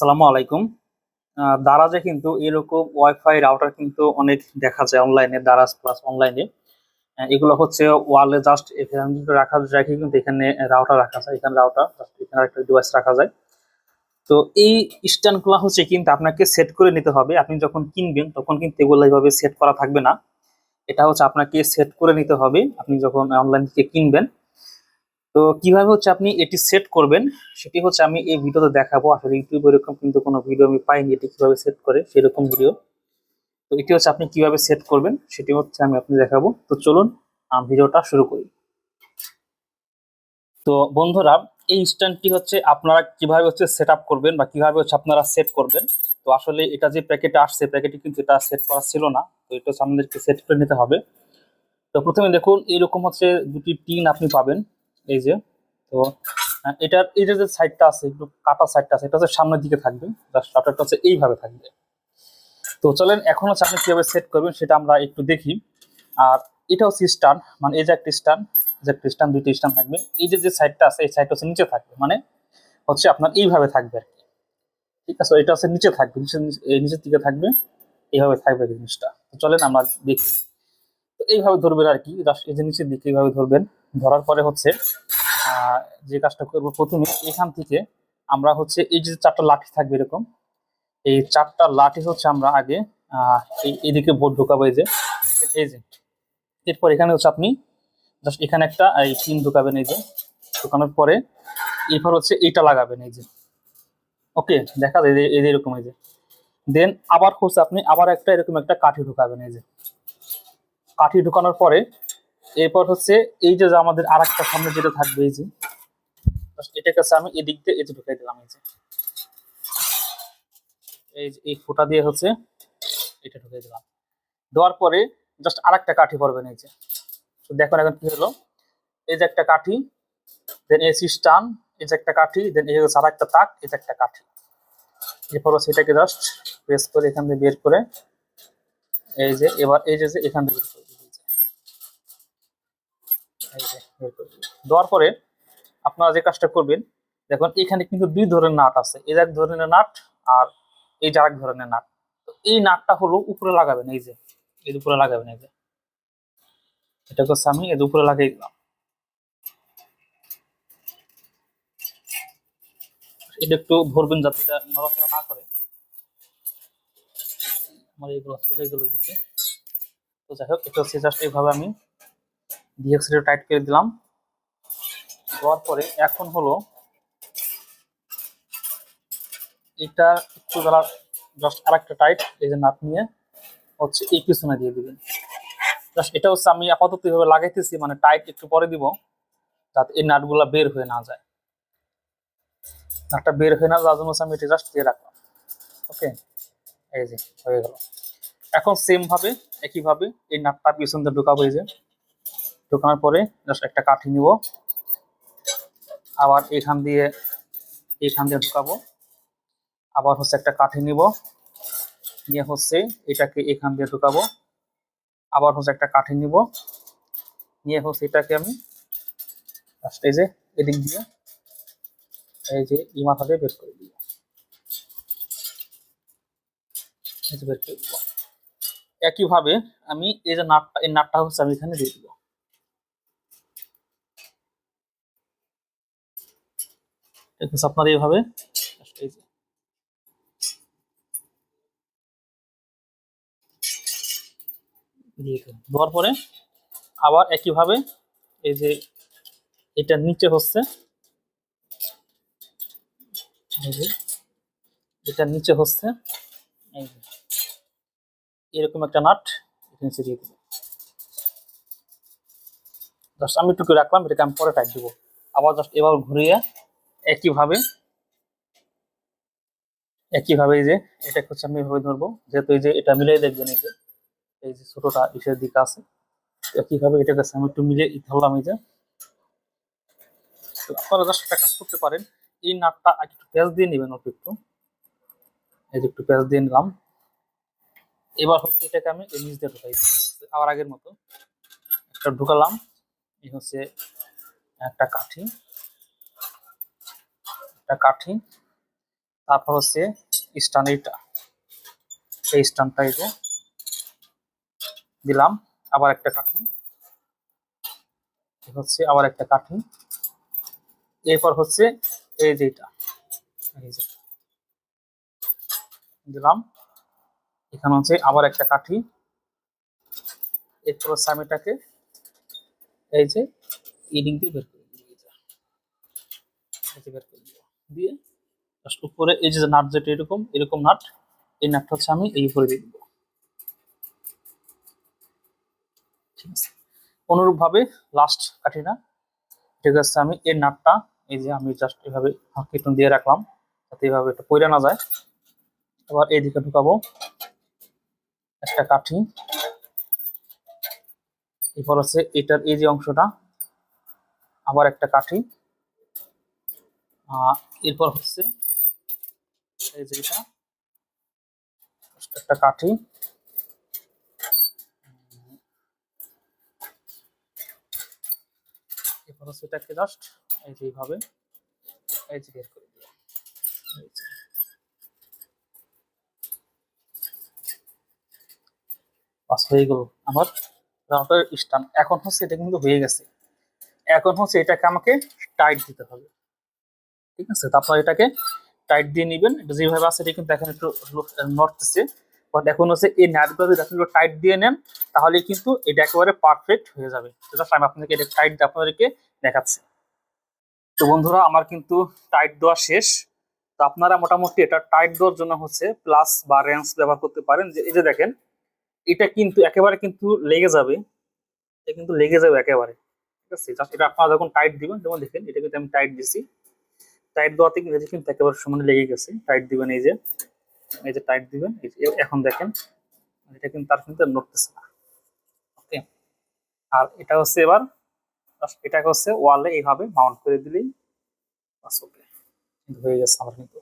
আসসালামু আলাইকুম। দারাজে কিন্তু এরকম ওয়াইফাই রাউটার কিন্তু অনেক দেখা যায় অনলাইনে দারাজ প্লাস অনলাইনে এগুলো হচ্ছে ওয়ালে জাস্ট এখানে রাখা, রেখে কিন্তু এখানে রাউটার রাখা যায়। এখানে রাউটার এখানে একটা ডিভাইস রাখা যায়। তো এই স্ট্যান্ডগুলো হচ্ছে কিন্তু আপনাকে সেট করে নিতে হবে। আপনি যখন কিনবেন, তখন কিন্তু এগুলো এইভাবে সেট করা থাকবে না। এটা হচ্ছে আপনাকে সেট করে নিতে হবে। আপনি যখন অনলাইন থেকে কিনবেন তো কীভাবে হচ্ছে আপনি এটি সেট করবেন সেটি হচ্ছে আমি এই ভিডিওতে দেখাবো। আসলে ইউটিউবে এরকম কিন্তু কোনো ভিডিও আমি পাইনি এটি কীভাবে সেট করে সেরকম ভিডিও তো এটি হচ্ছে আপনি কীভাবে সেট করবেন সেটি হচ্ছে আমি আপনি দেখাবো। তো চলুন আহ, ভিডিওটা শুরু করি। তো বন্ধুরা এই স্ট্যান্ডটি হচ্ছে আপনারা কীভাবে হচ্ছে সেট করবেন বা কীভাবে হচ্ছে আপনারা সেট করবেন। তো আসলে এটা যে প্যাকেটে আসছে প্যাকেটে কিন্তু এটা সেট করা ছিল না। তো এটা হচ্ছে আমাদেরকে সেট করে নিতে হবে। তো প্রথমে দেখুন এরকম হচ্ছে দুটি টিন আপনি পাবেন। এই যে তো আহ, এটার এই যে সাইডটা আছে একটু কাটা সাইডটা আছে এটা হচ্ছে সামনের দিকে থাকবে জাস্ট হচ্ছে এইভাবে থাকবে। তো চলেন এখন হচ্ছে আপনি কীভাবে সেট করবেন সেটা আমরা একটু দেখি। আর এটা হচ্ছে স্টান মানে এই যে একটা স্টান যে একটা স্টান দুইটা স্টান থাকবে। এই যে যে সাইডটা আছে এই সাইডটা হচ্ছে নিচে থাকবে মানে হচ্ছে আপনার এইভাবে থাকবে আর কি। ঠিক আছে এটা হচ্ছে নিচে থাকবে নিচে নিচের দিকে থাকবে এইভাবে থাকবে জিনিসটা। তো চলেন আমরা দেখি। তো এইভাবে ধরবেন আর কি এই যে দিকে এইভাবে ধরবেন। ধরার পরে হচ্ছে যে কাজটা করব প্রথমে এখান থেকে আমরা হচ্ছে এই যে চারটা লাঠি থাকবে এরকম, এই চারটা লাঠি হচ্ছে আমরা আগে এদিকে ভোট ঢোকাবো এই যে এই যে। এরপর এখানে হচ্ছে আপনি জাস্ট এখানে একটা এই পিন ঢোকাবেন এই যে, ঢোকানোর পরে এরপর হচ্ছে এইটা লাগাবেন এই যে। ওকে, দেখা যায় এই যে এরকম এই যে। দেন আবার হচ্ছে আপনি আবার একটা এরকম একটা কাঠি ঢোকাবেন এই যে। কাঠি ঢুকানোর পরে এরপর হচ্ছে এই যে আমাদের আর একটা সামনে যেটা থাকবে এই যে এটা কাছে আমি এদিক দিয়ে এই যে ঢুকাই দিলাম এই যে। এই এই ফোঁটা দিয়ে হচ্ছে এটা ঢুকাই দিলাম। দেওয়ার পরে জাস্ট আর একটা কাঠি পড়বেন এই যে দেখুন এখন কি হলো? এই যে একটা কাঠি দেন এসি স্টান এই যে একটা কাঠি দেন এই হচ্ছে আর একটা তাক, এই যে একটা কাঠি। এরপর এটাকে জাস্ট প্রেস করে এখান থেকে বের করে এই যে, এবার এই যে এখান থেকে বের করে দিবো, এই যে। এই যে বের করে দিবো। দেওয়ার পরে আপনারা যে কাজটা করবেন, দেখুন এখানে কিন্তু দুই ধরনের নাট আছে। এই এক ধরনের নাট আর এই যে এক ধরনের নাট। এই নাটটা হলো উপরে লাগাবেন, এই যে, এর উপরে লাগাবেন, এই যে। এটা করছে আমি, এর উপরে লাগিয়ে দিলাম। এটা একটু ভরবেন যাতে এটা নড়াচড়া না করে। আমার এইগুলো দিকে তো যাই হোক, এটা হচ্ছে জাস্ট এইভাবে আমি ডিএক্সিটা টাইট করে দিলাম। দেওয়ার পরে এখন হলো এটা একটু বেলা জাস্ট আরেকটা টাইট এই যে নাট নিয়ে হচ্ছে এই পিছনে দিয়ে দিবেন। জাস্ট এটা হচ্ছে আমি আপাতত এইভাবে লাগাইতেছি মানে টাইট একটু পরে দিব, যাতে এই নাটগুলো বের হয়ে না যায়। নাটটা বের হয়ে না যাওয়ার জন্য আমি এটা জাস্ট দিয়ে রাখলাম। ওকে এই যে, হয়ে গেল। এখন সেম ভাবে একই এই নাটটা পিছন দিয়ে ঢুকাবো এই যে। ঢোকানোর পরে জাস্ট একটা কাঠি নিব। আবার এখান দিয়ে এখান দিয়ে ঢুকাবো। আবার হচ্ছে একটা কাঠি নিব। নিয়ে হচ্ছে এটাকে এখান দিয়ে ঢুকাবো। আবার হচ্ছে একটা কাঠি নিব। নিয়ে হচ্ছে এটাকে আমি জাস্ট এই যে এদিক দিয়ে, এই যে এই মাথা দিয়ে বের করে দিব। বের করে দিব। একইভাবে আমি এই যে নাটটা, এই নাটটা হচ্ছে আমি এখানে দিয়ে দিব এটা হচ্ছে আপনার এইভাবে দেওয়ার পরে আবার একইভাবে এই যে এটা নিচে হচ্ছে এটা নিচে হচ্ছে এরকম একটা নাট এখানে দিয়ে দিব জাস্ট আমি টুকু রাখলাম, এটাকে আমি পরে টাইট দিব। আবার জাস্ট এবার ঘুরিয়ে একইভাবে একইভাবে এই যে এটা হচ্ছে আমি এভাবে ধরবো, যেহেতু এই যে এটা মিলিয়ে দেখবেন এই যে এই যে ছোটটা ইসের দিকে আছে, একইভাবে এটা কাছে আমি একটু মিলিয়ে ধরলাম এই যে। আপনারা জাস্ট একটা কাজ করতে পারেন, এই নাটটা একটু পেঁয়াজ দিয়ে নেবেন অল্প একটু। এই যে একটু পেঁয়াজ দিয়ে নিলাম। এবার হচ্ছে এটাকে আমি এই নিচ দিয়ে ঢুকাই আবার আগের মতো। একটা ঢুকালাম, এই হচ্ছে একটা কাঠি। একটা কাঠি, তারপর হচ্ছে স্টান এইটা। এই স্টানটা এই দিলাম, আবার একটা কাঠি। হচ্ছে আবার একটা কাঠি। এরপর হচ্ছে এই যে এটা এই যে দিলাম। এখানে হচ্ছে আবার একটা কাঠি। এরপর হচ্ছে আমি এটাকে এই যে ইডিং দিয়ে বের করে দিব এই যে। এই যে বের করে দিব দিয়ে জাস্ট উপরে এই যে নাট যেটা এরকম এরকম নাট, এই নাটটা হচ্ছে আমি এই উপরে দিয়ে দিব। ঠিক আছে? অনুরূপ ভাবে লাস্ট কাঠি না। ঠিক আছে, আমি এর নাটটা, এই যে আমি জাস্ট এভাবে হাঁকিটুন দিয়ে রাখলাম, যাতে এভাবে এটা পইরা না যায়। এবার এইদিকে ঢুকাবো একটা কাঠি। এরপর হচ্ছে এটার এই যে অংশটা, আবার একটা কাঠি। এরপর হচ্ছে এই যে এটা, একটা কাঠি। এরপর হচ্ছে এটাকে জাস্ট এই যে এইভাবে, এই যে বের করে বাস, হয়ে গেল আমার রাউটার স্টান এখন হচ্ছে এটা কিন্তু হয়ে গেছে। এখন হচ্ছে এটাকে আমাকে টাইট দিতে হবে। ঠিক আছে? তারপর এটাকে টাইট দিয়ে নিবেন। এটা যেভাবে আছে, এটা কিন্তু এখন একটু নড়তেছে। বাট এখন হচ্ছে এই নাটগুলো যদি আপনি টাইট দিয়ে নেন, তাহলে কিন্তু এটা একেবারে পারফেক্ট হয়ে যাবে। সেটা আমি আপনাদেরকে এটা টাইট আপনাদেরকে দেখাচ্ছি। তো বন্ধুরা, আমার কিন্তু টাইট দেওয়া শেষ। তো আপনারা মোটামুটি এটা টাইট দেওয়ার জন্য হচ্ছে প্লাস বা রেঞ্জ ব্যবহার করতে পারেন। যে এই যে দেখেন, এটা কিন্তু একেবারে কিন্তু লেগে যাবে। এটা কিন্তু লেগে যাবে একেবারে। ঠিক আছে? এটা আপনারা যখন টাইট দিবেন, যেমন দেখেন, এটা কিন্তু আমি টাইট দিছি। টাইট দেওয়াতে কিন্তু কিন্তু একেবারে সমানে লেগে গেছে। টাইট দিবেন এই যে এই যে টাইট দিবেন। এখন দেখেন, এটা কিন্তু তার কিন্তু নড়তেছে না। ওকে আর এটা হচ্ছে এবার এটা হচ্ছে ওয়ালে এইভাবে মাউন্ট করে দিলেই ওকে হয়ে গেছে আমার কিন্তু